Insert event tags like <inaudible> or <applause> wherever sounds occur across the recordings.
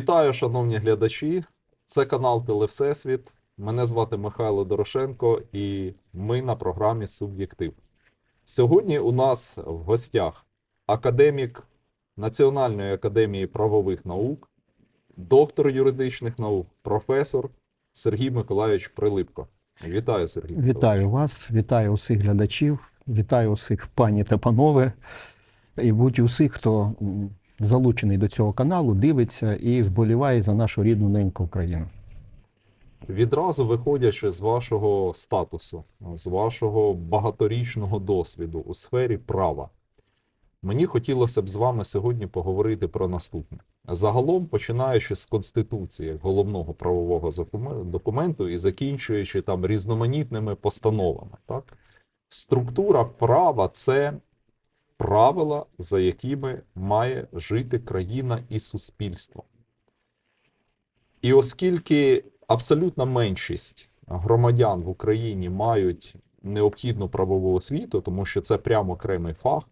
Вітаю, шановні глядачі. Це канал Телевсесвіт. Мене звати Михайло Дорошенко, і ми на програмі Суб'єктив. Сьогодні у нас в гостях академік Національної академії правових наук, доктор юридичних наук, професор Сергій Миколайович Прилипко. Вітаю, Сергій. Вітаю вас, вітаю усіх глядачів, вітаю усіх пані та панове, і будь усіх, хто залучений до цього каналу, дивиться і вболіває за нашу рідну неньку Україну. Відразу виходячи з вашого статусу, з вашого багаторічного досвіду у сфері права, мені хотілося б з вами сьогодні поговорити про наступне. Загалом, починаючи з Конституції як головного правового документу і закінчуючи там різноманітними постановами, так? структура права це правила, за якими має жити країна і суспільство. І оскільки абсолютна меншість громадян в Україні мають необхідну правову освіту, тому що це прямо окремий фах,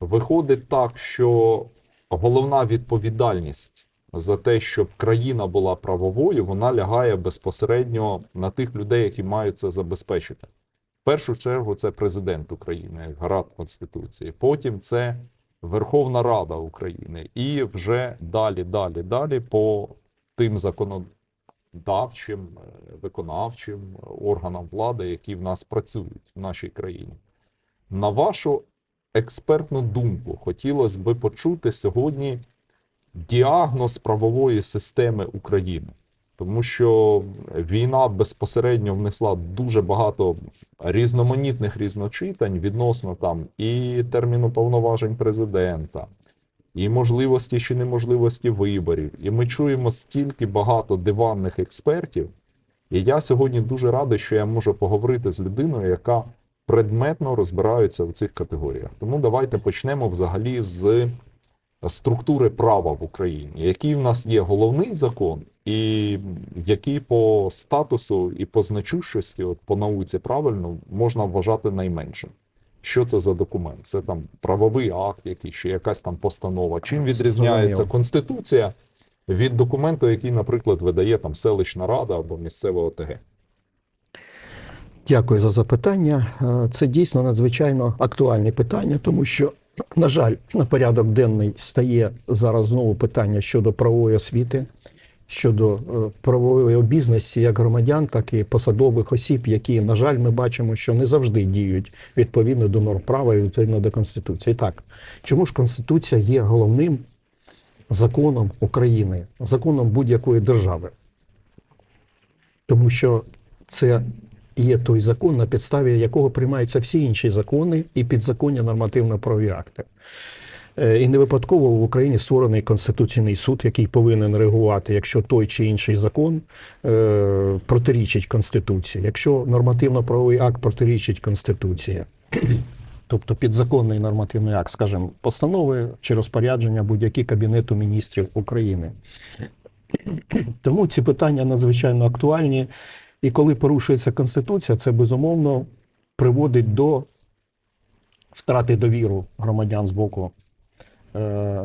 виходить так, що головна відповідальність за те, щоб країна була правовою, вона лягає безпосередньо на тих людей, які мають це забезпечити. Першу чергу це президент України, гарант Конституції. Потім це Верховна Рада України. І вже далі, далі, далі по тим законодавчим, е, виконавчим органам влади, які в нас працюють в нашій країні. На вашу експертну думку, хотілося би почути сьогодні діагноз правової системи України. Тому що війна безпосередньо внесла дуже багато різноманітних різночитань відносно там і терміну повноважень президента, і можливості чи неможливості виборів. І ми чуємо стільки багато диванних експертів. І я сьогодні дуже радий, що я можу поговорити з людиною, яка предметно розбирається в цих категоріях. Тому давайте почнемо взагалі з структури права в Україні. Який в нас є головний закон, і який по статусу і по значущості, от по науці правильно, можна вважати найменшим. Що це за документ? Це там правовий акт, який чи якась там постанова. Чим відрізняється конституція від документу, який, наприклад, видає там селищна рада або місцева ОТГ? Дякую за запитання. Е, Це дійсно надзвичайно актуальне питання, тому що, на жаль, на порядок денний стає зараз знову питання щодо правової освіти, щодо е, правової обізності як громадян, так і посадових осіб, які, на жаль, ми бачимо, що не завжди діють відповідно до норм права і відповідно до Конституції. Так, чому ж Конституція є головним законом України, законом будь-якої держави? Тому що це є той закон, на підставі якого приймаються всі інші закони і підзаконні нормативно-правові акти. Е, І не випадково в Україні створений Конституційний суд, який повинен реагувати, якщо той чи інший закон е, протирічить Конституції, якщо нормативно-правовий акт протирічить Конституції. <clears throat> Тобто підзаконний нормативний акт, скажімо, постанови чи розпорядження будь-які Кабінету міністрів України. <clears throat> Тому ці питання надзвичайно актуальні. І коли порушується Конституція, це безумовно приводить до втрати довіру громадян з боку, е,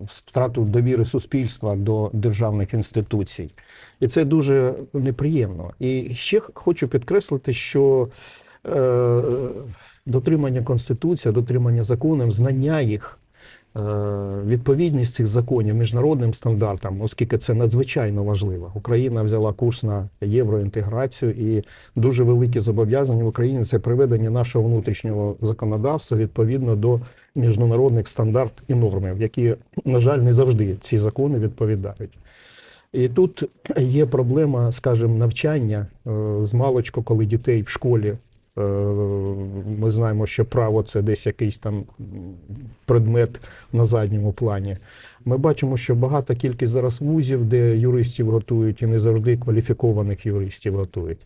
втрату довіри суспільства до державних інституцій. І це дуже неприємно. І ще хочу підкреслити, що е, дотримання Конституції, дотримання законів, знання їх. Е, Відповідність цих законів міжнародним стандартам, оскільки це надзвичайно важливо. Україна взяла курс на євроінтеграцію, і дуже великі зобов'язання в Україні це приведення нашого внутрішнього законодавства відповідно до міжнародних стандартів і норм, які, на жаль, не завжди ці закони відповідають. І тут є проблема, скажімо, навчання е, з маличку, коли дітей в школі. Е, Ми знаємо, що право це десь якийсь там предмет на задньому плані. Ми бачимо, що багата кількість зараз вузів, де юристів готують, і не завжди кваліфікованих юристів готують.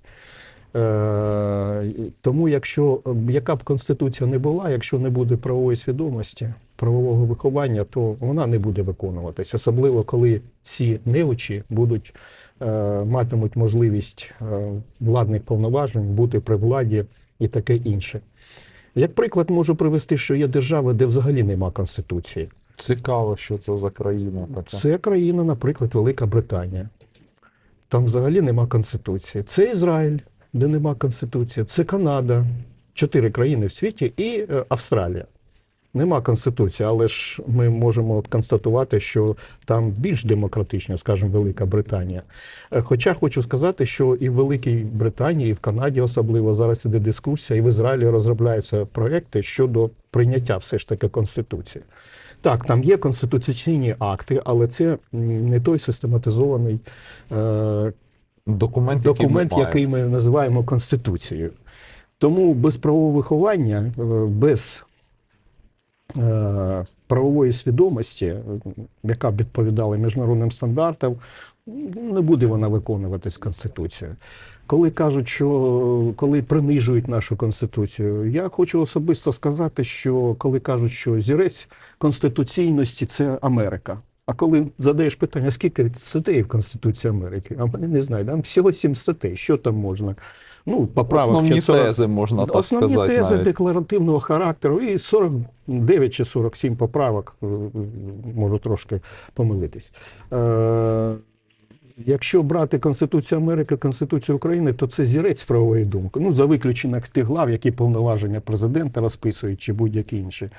Е, Тому, якщо яка б конституція не була, якщо не буде правової свідомості, правового виховання, то вона не буде виконуватись, особливо коли ці неучі будуть е, матимуть можливість е, владних повноважень бути при владі і таке інше. Як приклад можу привести, що є держави, де взагалі нема конституції. Цікаво, що це за країна така. Це країна, наприклад, Велика Британія. Там взагалі нема конституції. Це Ізраїль, де нема конституції. Це Канада, чотири країни в світі і е, Австралія. Нема конституції, але ж ми можемо констатувати, що там більш демократична, скажімо, Велика Британія. Е, Хоча хочу сказати, що і в Великій Британії, і в Канаді особливо зараз іде дискусія, і в Ізраїлі розробляються проекти щодо прийняття все ж таки конституції. Так, там є конституційні акти, але це не той систематизований е, Документ, документ, який, ми який ми називаємо Конституцією. Тому без правового виховання, е, без е, правової свідомості, е, яка б відповідала міжнародним стандартам, не буде вона виконуватись Конституцією. Коли кажуть, що коли принижують нашу конституцію, я хочу особисто сказати, що коли кажуть, що зірець конституційності це Америка. А коли задаєш питання, скільки статей в Конституції Америки, а вони не знають, там всього сім статей, що там можна? Ну, поправок Основні чи 40 тези, можна так Основні сказати. тези навіть. декларативного характеру і 49 чи 47 поправок, е, можу трошки помилитись. Е, Якщо брати Конституцію Америки, Конституцію України, то це зірець правової думки. Ну, за виключенням тих глав, які повноваження президента розписують, чи будь-які інші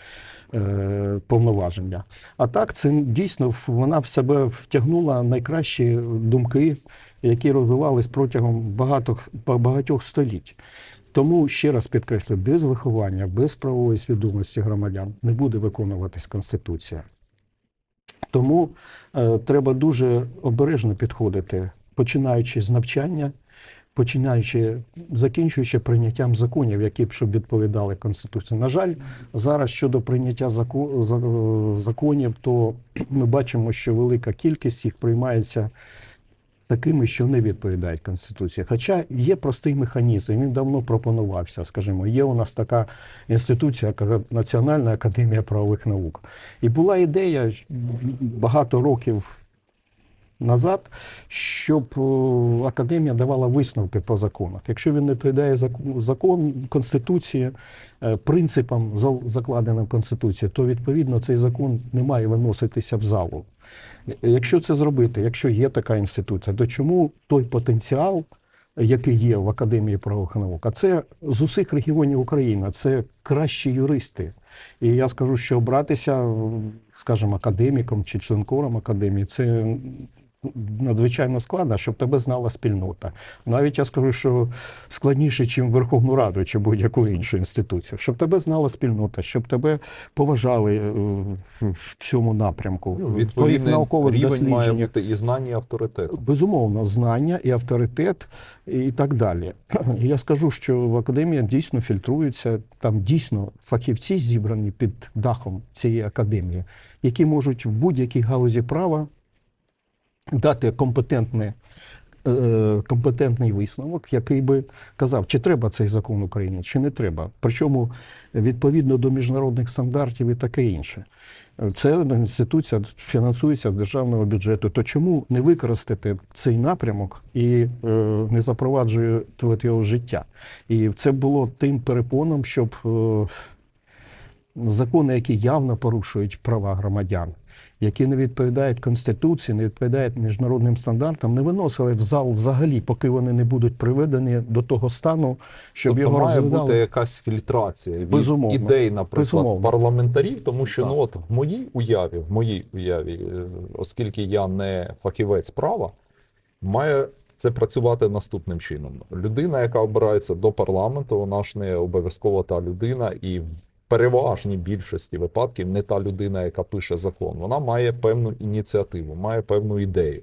е, повноваження. А так, це дійсно вона в себе втягнула найкращі думки, які розвивались протягом багато, багатьох століть. Тому ще раз підкреслю, без виховання, без правової свідомості громадян не буде виконуватись Конституція. Тому е, треба дуже обережно підходити, починаючи з навчання, починаючи, закінчуючи прийняттям законів, які б щоб відповідали Конституції. На жаль, зараз щодо прийняття закон, законів, то ми бачимо, що велика кількість їх приймається такими, що не відповідають Конституції. Хоча є простий механізм, він давно пропонувався. Скажімо, є у нас така інституція, Національна академія правових наук. І була ідея багато років назад, щоб е, академія давала висновки по законах. Якщо він не відповідає закон Конституції, е, принципам, зал- закладеним в Конституції, то відповідно цей закон не має виноситися в залу. Якщо це зробити, якщо є така інституція, то чому той потенціал, який є в Академії правових наук, а це з усіх регіонів України, це кращі юристи. І я скажу, що обратися, скажімо, академіком чи членкором академії, це надзвичайно складно, щоб тебе знала спільнота. Навіть я скажу, що складніше, ніж Верховну Раду чи будь-яку іншу інституцію, щоб тебе знала спільнота, щоб тебе поважали е, в цьому напрямку. Ну, Відповідний наукових рівень має бути і знання, і авторитет. Безумовно, знання і авторитет, і так далі. Я скажу, що в академії дійсно фільтруються, там дійсно фахівці зібрані під дахом цієї академії, які можуть в будь-якій галузі права дати компетентне. е, Компетентний висновок, який би казав, чи треба цей закон України, чи не треба. Причому відповідно до міжнародних стандартів і таке інше. Це інституція фінансується з державного бюджету. То чому не використати цей напрямок і е, не запроваджувати його життя? І це було тим перепоном, щоб е, закони, які явно порушують права громадян, які не відповідають Конституції, не відповідають міжнародним стандартам, не виносили в зал взагалі, поки вони не будуть приведені до того стану, щоб тобто його має розглядали. бути якась фільтрація від Безумовно. ідей, наприклад, Безумовно. парламентарів, тому що Так. ну от в моїй уяві, в моїй уяві, е, оскільки я не фахівець права, має це працювати наступним чином. Людина, яка обирається до парламенту, вона ж не обов'язково та людина, і в переважній більшості випадків не та людина, яка пише закон. Вона має певну ініціативу, має певну ідею.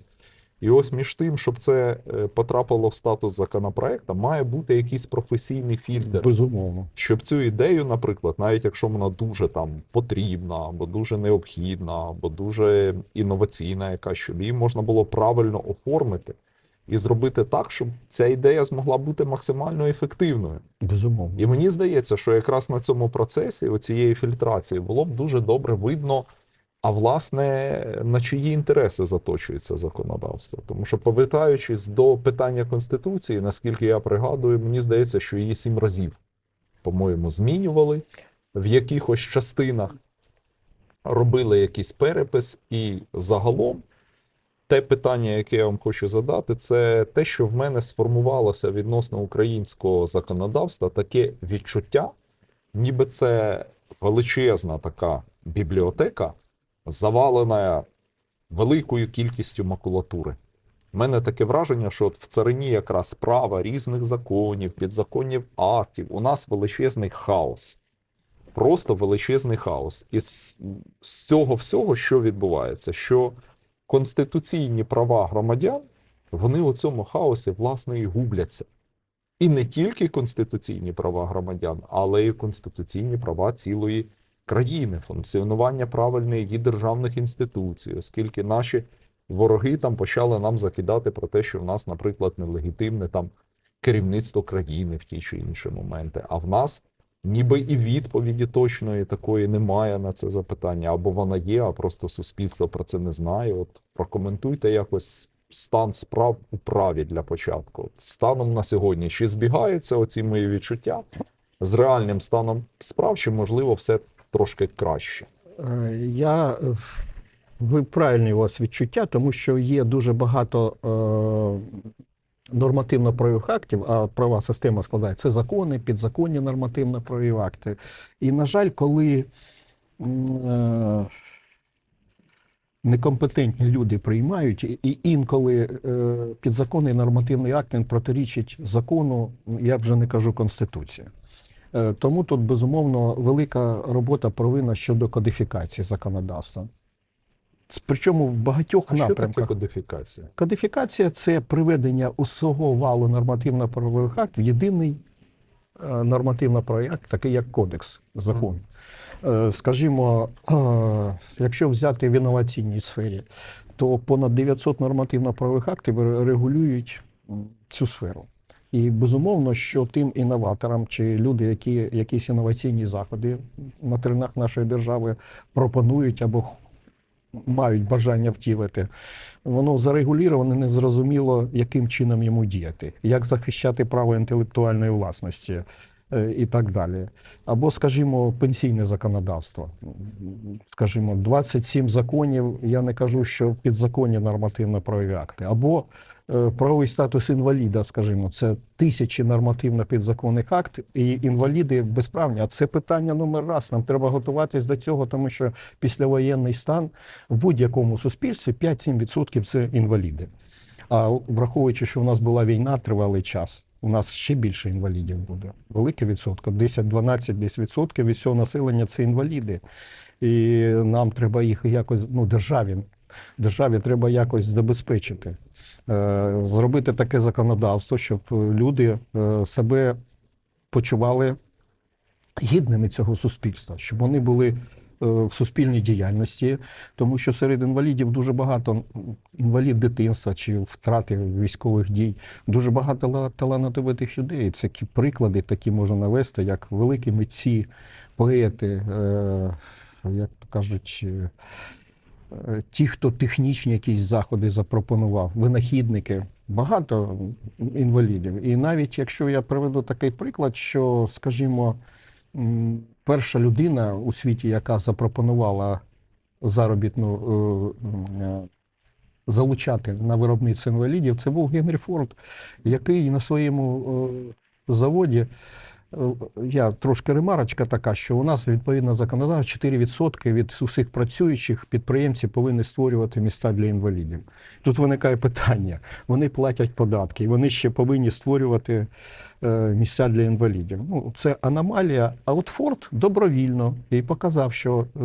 І ось між тим, щоб це е, потрапило в статус законопроекту, має бути якийсь професійний фільтр Безумовно. щоб цю ідею, наприклад, навіть якщо вона дуже там потрібна, або дуже необхідна, або дуже інноваційна, яка щоб її можна було правильно оформити і зробити так, щоб ця ідея змогла бути максимально ефективною. Безумовно. І мені здається, що якраз на цьому процесі оцієї фільтрації було б дуже добре видно. А власне, на чиї інтереси заточується законодавство? Тому що, повертаючись до питання конституції, наскільки я пригадую, мені здається, що її сім разів, по-моєму, змінювали в якихось частинах. робили якийсь перепис, і загалом те питання, яке я вам хочу задати, це те, що в мене сформувалося відносно українського законодавства, таке відчуття, ніби це величезна така бібліотека, завалена великою кількістю макулатури. У мене таке враження, що от в царині якраз права різних законів, підзаконів актів, у нас величезний хаос. Просто величезний хаос. І з, з цього всього, що відбувається, що конституційні права громадян, вони у цьому хаосі, власне, і губляться. І не тільки конституційні права громадян, але й конституційні права цілої країни, функціонування правильної її державних інституцій, оскільки наші вороги там почали нам закидати про те, що в нас, наприклад, нелегітимне там керівництво країни в ті чи інші моменти. А в нас ніби і відповіді точної такої немає на це запитання, або вона є, а просто суспільство про це не знає. От прокоментуйте якось стан справ у праві для початку. Станом на сьогодні, чи збігаються оці мої відчуття з реальним станом справ, чи можливо все трошки краще? Е, Я е, ви правильні у вас відчуття, тому що є дуже багато е, нормативно-правових актів, а права система складає це закони, підзаконні нормативно-правові акти. І, на жаль, коли е, некомпетентні люди приймають, і інколи е, підзаконний нормативний акт він протирічить закону, я вже не кажу Конституції. Е, Тому тут безумовно велика робота провина щодо кодифікації законодавства. Причому в багатьох А що таке напрямках. кодифікація? Кодифікація це приведення усього валу нормативно-правових актів в єдиний е, нормативно-правовий акт, такий як кодекс, закон. Е, Скажімо, е, якщо взяти в інноваційній сфері, то понад 900 нормативно-правових актів регулюють цю сферу. І безумовно, що тим інноваторам чи люди, які якісь інноваційні заходи на теренах нашої держави пропонують або мають бажання втілити, воно зарегуліроване, незрозуміло, яким чином йому діяти, як захищати право інтелектуальної власності і так далі. Або, скажімо, пенсійне законодавство. Скажімо, 27 законів, я не кажу, що підзаконні нормативно-правові акти. Або е, правовий статус інваліда, скажімо, це тисячі нормативно підзаконних акт, і інваліди безправні. А це питання номер раз. Нам треба готуватись до цього, тому що післявоєнний стан в будь-якому суспільстві 5-7% це інваліди. А враховуючи, що в нас була війна тривалий час, у нас ще більше інвалідів буде. Великий відсоток, 10-12 десь відсотків від всього населення це інваліди. І нам треба їх якось, ну, державі, державі треба якось забезпечити. Е, Зробити таке законодавство, щоб люди е, себе почували гідними цього суспільства, щоб вони були в суспільній діяльності, тому що серед інвалідів дуже багато інвалід дитинства чи втрати військових дій, дуже багато тала- талановитих людей. Це приклади такі можна навести, як великі митці, поети, е, як то кажуть. е, е, Ті, хто технічні якісь заходи запропонував, винахідники, багато інвалідів. І навіть якщо я приведу такий приклад, що, скажімо, перша людина у світі, яка запропонувала заробітну е, е, залучати на виробництво інвалідів, це був Генрі Форд, який на своєму е, заводі. Я трошки ремарочка така, що у нас відповідно законодавство 4% від усіх працюючих підприємців повинні створювати міста для інвалідів. Тут виникає питання: вони платять податки, і вони ще повинні створювати е, місця для інвалідів. Ну, це аномалія. А от Форд добровільно і показав, що е,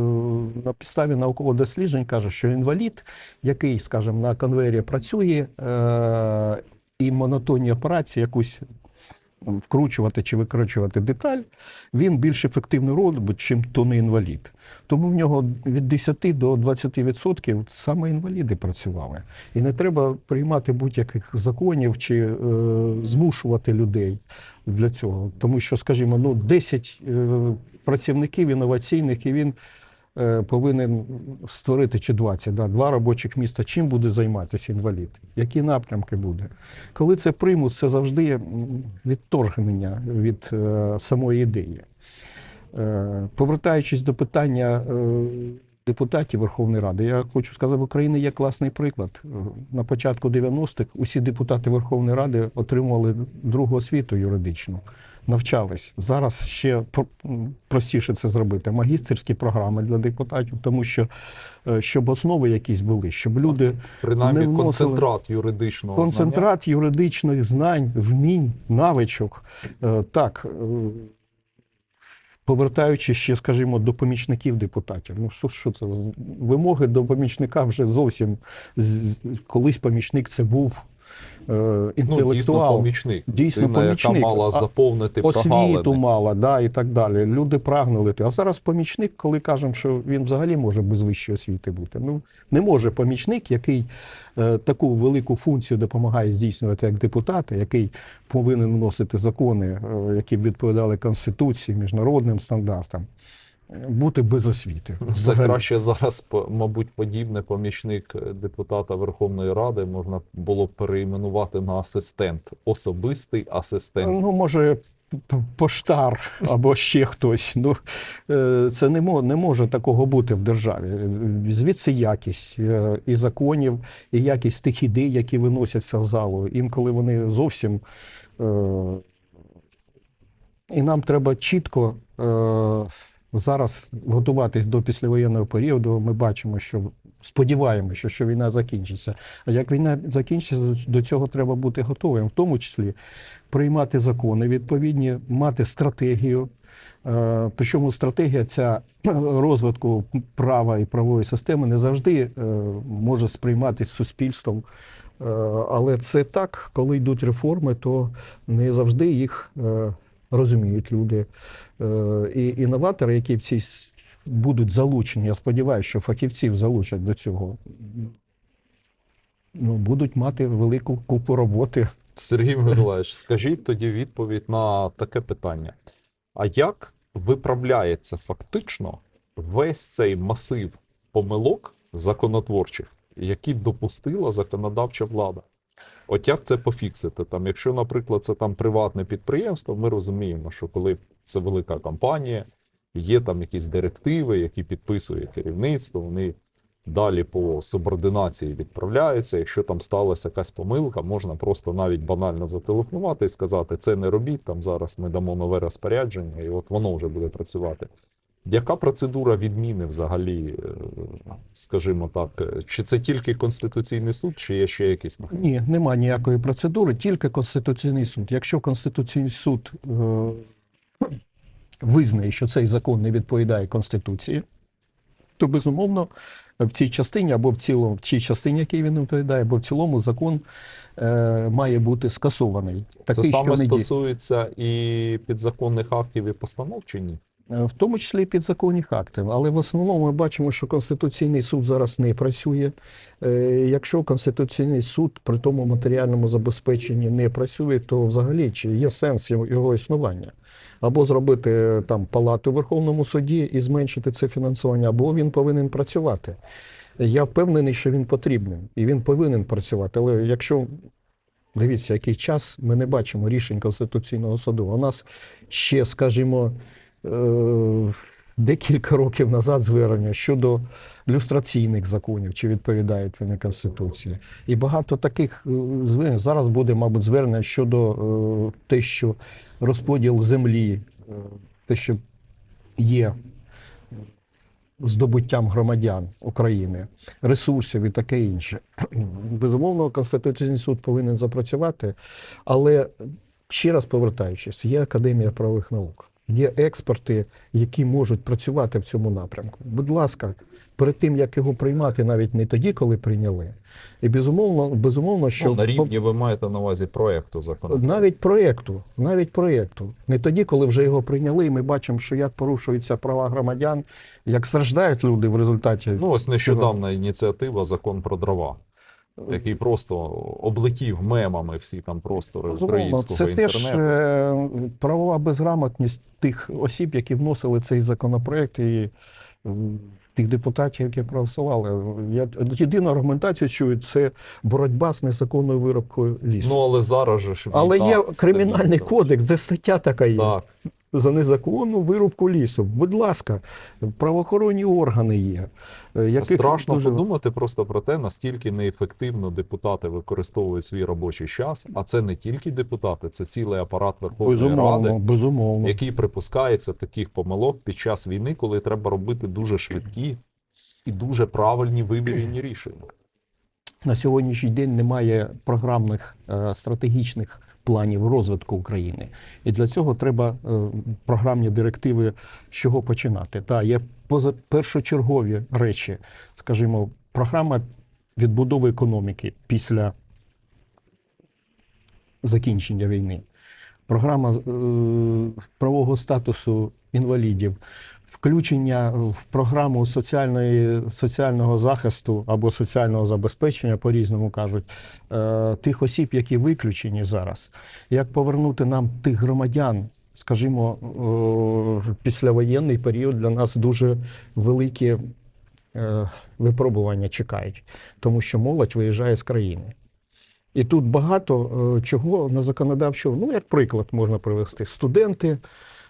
на підставі наукових досліджень каже, що інвалід, який, скажімо, на конвейері працює, е, і монотонні операції якусь вкручувати чи викручувати деталь, він більш ефективно робить, чим інвалід. Тому в нього від 10 до 20% саме інваліди працювали. І не треба приймати будь-яких законів чи е, змушувати людей для цього. Тому що, скажімо, ну 10 е, працівників інноваційних, і він повинен створити чи 20, да, два робочих міста. Чим буде займатися інвалід? Які напрямки буде? Коли це приймуть, це завжди відторгнення від е, самої ідеї. Е, повертаючись до питання е, депутатів Верховної Ради. Я хочу сказати, в Україні є класний приклад. На початку 90-х усі депутати Верховної Ради отримували другу освіту юридичну, навчались. Зараз ще простіше це зробити. Магістерські програми для депутатів, тому що е, щоб основи якісь були, щоб люди Принаймні Не вносили. концентрат юридичного знання. концентрат юридичних знань, вмінь, навичок. Е, Так, е, повертаючись ще, скажімо, до помічників депутатів. Ну, що, що це? Вимоги до помічника вже зовсім колись помічник це був е, Ну, дійсно інтелектуал. помічник. Дійсно Людина, помічник. яка мала заповнити освіту прогалини. мала, да, і так далі. Люди прагнули. А зараз помічник, коли кажемо, що він взагалі може без вищої освіти бути. Ну не може помічник, який е, таку велику функцію допомагає здійснювати як депутат, який повинен вносити закони, е, які б відповідали конституції, міжнародним стандартам, бути без освіти. Взагалі. краще зараз, мабуть, подібне помічник депутата Верховної Ради можна було б переіменувати на асистент, особистий асистент. Ну, може, поштар або ще хтось. Ну, е, це не, не може такого бути в державі. Звідси якість е, і законів, і якість тих ідей, які виносяться в залу. Інколи вони зовсім. е, І нам треба чітко зараз готуватись до післявоєнного періоду. Ми бачимо, що сподіваємося, що, що війна закінчиться. А як війна закінчиться, до цього треба бути готовим, в тому числі приймати закони відповідні, мати стратегію. Е, Причому стратегія ця розвитку права і правової системи не завжди е, може сприйматися суспільством. Е, Але це так, коли йдуть реформи, то не завжди їх е, розуміють люди. Е, І інноватори, які в цій будуть залучені, я сподіваюся, що фахівців залучать до цього, ну, будуть мати велику купу роботи. Сергій Миколаївич, скажіть тоді відповідь на таке питання: а як виправляється фактично весь цей масив помилок законотворчих, які допустила законодавча влада? От як це пофіксити? Там, якщо, наприклад, це там приватне підприємство, ми розуміємо, що коли це велика компанія, є там якісь директиви, які підписує керівництво, вони далі по субординації відправляються. Якщо там сталася якась помилка, можна просто навіть банально зателефонувати і сказати, це не робіть, там зараз ми дамо нове розпорядження, і от воно вже буде працювати. Яка процедура відміни взагалі, е, скажімо так, е, чи це тільки Конституційний суд, чи є ще якісь механізми? Ні, нема ніякої процедури, тільки Конституційний суд. Якщо Конституційний суд е, <clears throat> визнає, що цей закон не відповідає Конституції, то безумовно в цій частині або в цілому, в цій частині, якій він відповідає, або в цілому закон е, має бути скасований. Це саме що стосується і підзаконних актів і постанов, чи ні? Е, в тому числі і підзаконних актів. Але в основному ми бачимо, що Конституційний суд зараз не працює. Е, Якщо Конституційний суд при тому матеріальному забезпеченні не працює, то взагалі чи є сенс його- існування? Або зробити е, там палату в Верховному суді і зменшити це фінансування, або він повинен працювати. Я впевнений, що він потрібен і він повинен працювати. Але якщо дивіться, який час ми не бачимо рішень Конституційного суду. У нас ще, скажімо, декілька років назад звернення щодо люстраційних законів, чи відповідають вони Конституції. І багато таких е, звернень. Зараз буде, мабуть, звернення щодо е, те, що розподіл землі, е, те, що є здобуттям громадян України, ресурсів і таке інше. <clears throat> Безумовно, Конституційний суд повинен запрацювати, але ще раз повертаючись, є Академія правових наук, є експерти, які можуть працювати в цьому напрямку. Будь ласка, перед тим як його приймати, навіть не тоді, коли прийняли. І безумовно, безумовно, що Ну, на рівні ви маєте на увазі проекту закону. навіть проєкту, навіть проєкту. Не тоді, коли вже його прийняли, і ми бачимо, що як порушуються права громадян, як страждають люди в результаті. Ну, ось нещодавна ініціатива Закон про дрова, який просто облетів мемами всі там простори українського це інтернету. теж е, правова безграмотність тих осіб, які вносили цей законопроект, і тих депутатів, які проголосували. Я єдину аргументацію чую, це боротьба з незаконною виробкою лісу. Ну, але зараз же ж Але є кримінальний кодекс, де стаття така є. Так. За незаконну вирубку лісу. Будь ласка, правоохоронні органи є. е, яких Страшно дуже- подумати просто про те, настільки неефективно депутати використовують свій робочий час. А це не тільки депутати, це цілий апарат Верховної Безумовно, Ради, безумовно. який припускається таких помилок під час війни, коли треба робити дуже швидкі і дуже правильні вибірні рішення. На сьогоднішній день немає програмних е, стратегічних планів розвитку України. І для цього треба е, програмні директиви з чого починати. Та є поза першочергові речі, скажімо, програма відбудови економіки після закінчення війни, програма е, правового статусу інвалідів, включення в програму соціальної, соціального захисту або соціального забезпечення, по-різному кажуть, е, тих осіб, які виключені зараз. Як повернути нам тих громадян? Скажімо, е, післявоєнний період для нас дуже великі е, випробування чекають, тому що молодь виїжджає з країни. І тут багато чого на законодавчого, ну як приклад можна привести. Студенти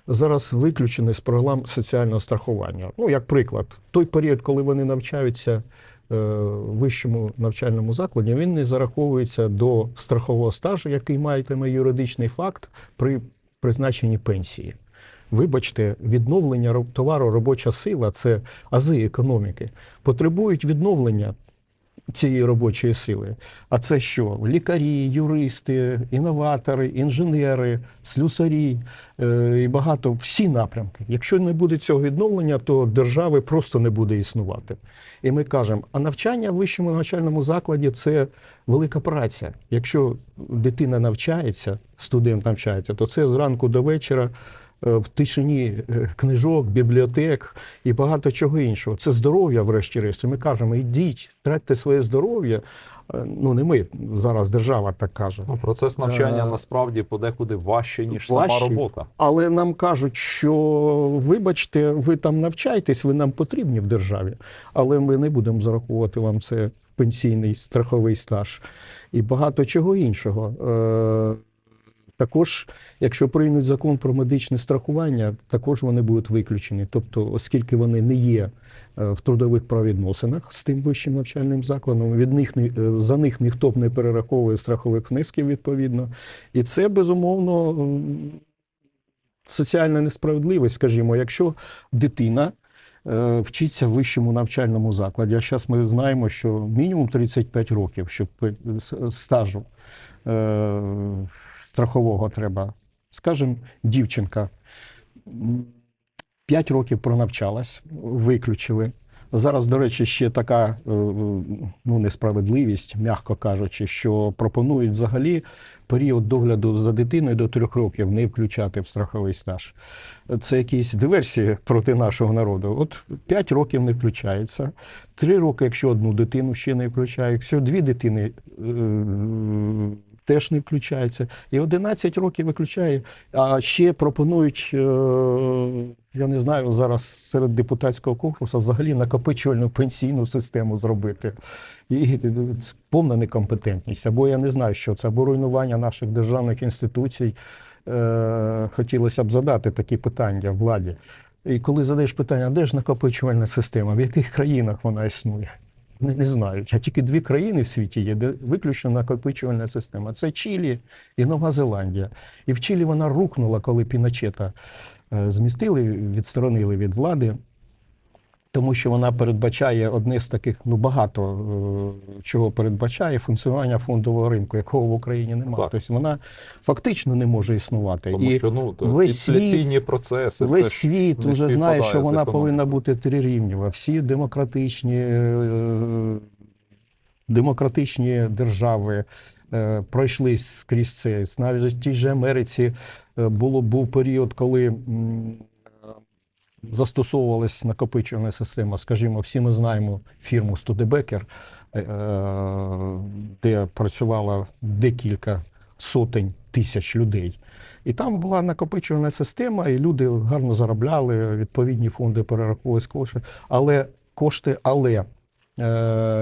зараз виключені з програм соціального страхування. Ну, як приклад, той період, коли вони навчаються е, в вищому навчальному закладі, він не зараховується до страхового стажу, який матиме юридичний факт при призначенні пенсії. Вибачте, відновлення товару робоча сила це ази економіки, потребують відновлення цієї робочої сили. А це що? Лікарі, юристи, інноватори, інженери, слюсарі е, і багато всі напрямки. Якщо не буде цього відновлення, то держави просто не буде існувати. І ми кажемо, а навчання в вищому навчальному закладі це велика праця. Якщо дитина навчається, студент навчається, то це зранку до вечора. Е, В тишині е, книжок, бібліотек і багато чого іншого. Це здоров'я, врешті-решт. Ми кажемо, ідіть, тратьте своє здоров'я. Е, Ну не ми зараз держава так каже. Ну, процес навчання Е, насправді подекуди важче, ніж важче. сама робота. Але нам кажуть, що вибачте, ви там навчаєтесь, ви нам потрібні в державі, але ми не будемо зараховувати вам це пенсійний страховий стаж і багато чого іншого. Е, також, якщо приймуть закон про медичне страхування, також вони будуть виключені. Тобто, оскільки вони не є е, в трудових правовідносинах з тим вищим навчальним закладом, від них е, за них ніхто б не перераховує страхових внесків відповідно. І це безумовно соціальна несправедливість, скажімо, якщо дитина е, вчиться в вищому навчальному закладі, а зараз ми знаємо, що мінімум 35 років, щоб стажу страхового треба. Скажімо, дівчинка 5 років пронавчалась, виключили. Зараз, до речі, ще така е, ну, несправедливість, м'яко кажучи, що пропонують взагалі період догляду за дитиною до трьох років не включати в страховий стаж. Це якісь диверсії проти нашого народу. От 5 років не включається, 3 роки, якщо одну дитину ще не включає, якщо дві дитини е, теж не включається, і 11 років виключає. А ще пропонують, е, я не знаю, зараз серед депутатського конкурсу взагалі накопичувальну пенсійну систему зробити. І це повна некомпетентність. Або я не знаю, що це, або руйнування наших державних інституцій. Е, хотілося б задати такі питання владі. І коли задаєш питання, де ж накопичувальна система, в яких країнах вона існує? Не, не знаю. А тільки дві країни в світі є, де виключно накопичувальна система. Це Чилі і Нова Зеландія. І в Чилі вона рухнула, коли Піночета е, змістили, відсторонили від влади. Тому що вона передбачає одне з таких, ну багато е, чого передбачає функціонування фондового ринку, якого в Україні немає. Так. Тобто вона фактично не може існувати. Тому і що ну, то весь інфляційні процеси Весь це світ вже знає, що вона повинна бути трирівнева. Всі демократичні, е, демократичні держави е, пройшли скрізь це. Навіть в тій же Америці було, був період, коли застосовувалась накопичувальна система. Скажімо, всі ми знаємо фірму Студебекер, е, де працювало декілька сотень тисяч людей. І там була накопичувальна система, і люди гарно заробляли, відповідні фонди перераховувались кошти. Але кошти, але Е,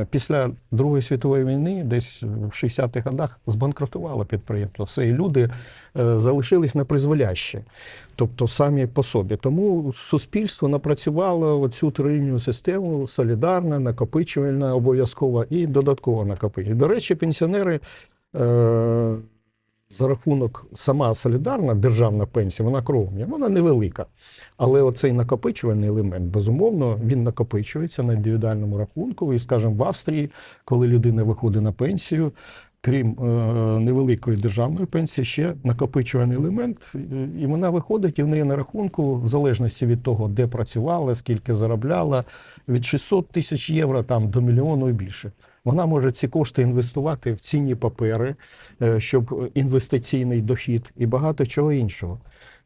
Після Другої світової війни, десь в 60-х годах, збанкрутувало підприємство. Все, і люди е, залишились на призволяще, тобто самі по собі. Тому суспільство напрацювало оцю трильну систему солідарна, накопичувальна, обов'язкова і додаткова накопичувальна. До речі, пенсіонери. За рахунок сама солідарна державна пенсія, вона кровня, вона невелика. Але оцей накопичувальний елемент, безумовно, він накопичується на індивідуальному рахунку. І, скажімо, в Австрії, коли людина виходить на пенсію, крім е, невеликої державної пенсії, ще накопичувальний елемент, е, і вона виходить, і в неї на рахунку, в залежності від того, де працювала, скільки заробляла, від 600 тисяч євро там, до мільйону і більше. Вона може ці кошти інвестувати в цінні папери, е, щоб інвестиційний дохід і багато чого іншого.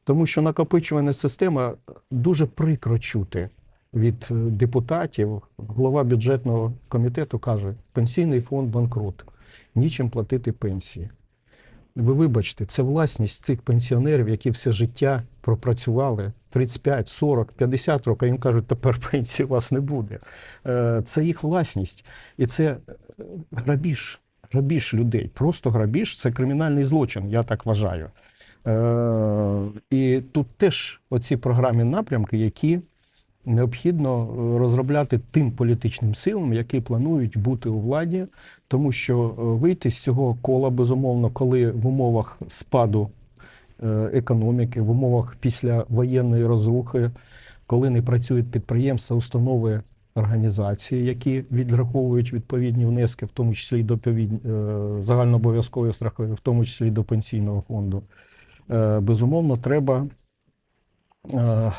Тому що накопичувальна система дуже прикро чути від е, депутатів. Голова бюджетного комітету каже: пенсійний фонд банкрут, нічим платити пенсії. Ви вибачте, це власність цих пенсіонерів, які все життя пропрацювали 35, 40, 50 років, а їм кажуть, тепер <laughs> пенсії у вас не буде. Е, Це їх власність. І це е, грабіж, грабіж людей. Просто грабіж це кримінальний злочин, я так вважаю. Е, І тут теж оці програмні напрямки, які необхідно розробляти тим політичним силам, які планують бути у владі, тому що вийти з цього кола, безумовно, коли в умовах спаду економіки, в умовах післявоєнної розрухи, коли не працюють підприємства, установи. Організації, які відраховують відповідні внески, в тому числі до е, загальнообов'язкової страхової, в тому числі до пенсійного фонду, Е, безумовно, треба е,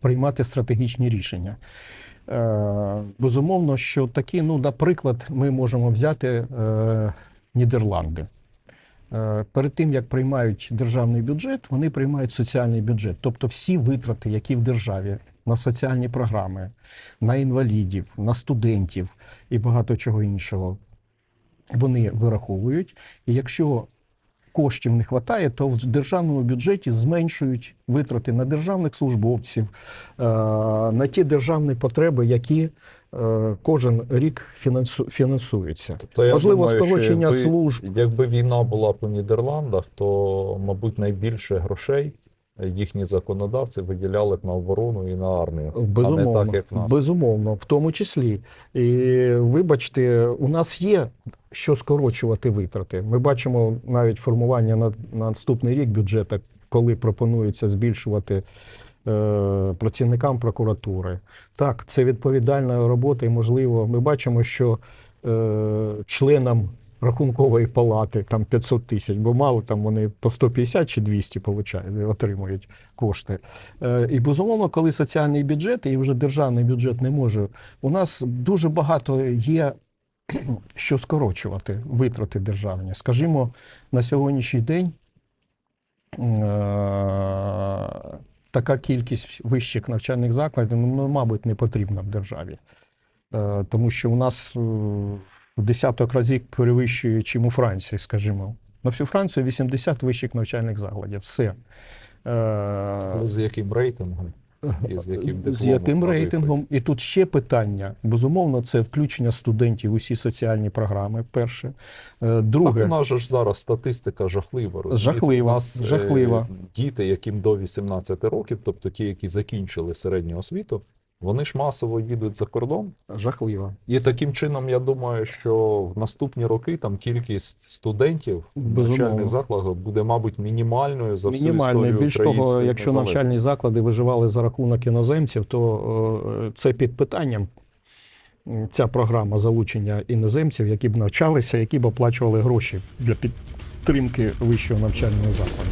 приймати стратегічні рішення. Е, Безумовно, що такі, ну, наприклад, ми можемо взяти е, Нідерланди. Е, Перед тим, як приймають державний бюджет, вони приймають соціальний бюджет. Тобто всі витрати, які в державі на соціальні програми, на інвалідів, на студентів і багато чого іншого, вони вираховують. І якщо коштів не вистачає, то в державному бюджеті зменшують витрати на державних службовців, е, на ті державні потреби, які кожен рік фінансу- фінансуються. Тобто, я Можливо, думаю, скорочення якби, служб. Якби війна була по Нідерландах, то, мабуть, найбільше грошей їхні законодавці виділяли б на оборону і на армію, а не так, як в нас. безумовно, в тому числі. І вибачте, у нас є що скорочувати витрати. Ми бачимо навіть формування на, на наступний рік бюджету, коли пропонується збільшувати е, працівникам прокуратури. Так, це відповідальна робота, і можливо, ми бачимо, що е, членам рахункової палати там 500 тисяч, бо мало там вони по 150 чи 200 получають, отримують кошти. Е, І безумовно, коли соціальний бюджет і вже державний бюджет не може, у нас дуже багато є. <clears throat> Що скорочувати витрати державні? Скажімо, на сьогоднішній день е, така кількість вищих навчальних закладів, ну, мабуть, не потрібна в державі. Е, Тому що у нас е, в десяток разів перевищує, чим у Франції, скажімо. На всю Францію 80 вищих навчальних закладів. Все. Е, з яким рейтингом? І з яким з яким рейтингом? І тут ще питання. Безумовно, це включення студентів у всі соціальні програми. Перше. друге Так, у нас же ж зараз статистика жахлива. розумієте? Жахлива, У нас е, жахлива. діти, яким до 18 років, тобто ті, які закінчили середню освіту, вони ж масово їдуть за кордон. жахливо. І таким чином, я думаю, що в наступні роки там кількість студентів в навчальних закладах буде, мабуть, мінімальною за всю історію Більш того, якщо навчальні заклади виживали за рахунок іноземців, то е, це під питанням. Ця програма залучення іноземців, які б навчалися, які б оплачували гроші для підтримки вищого навчального закладу.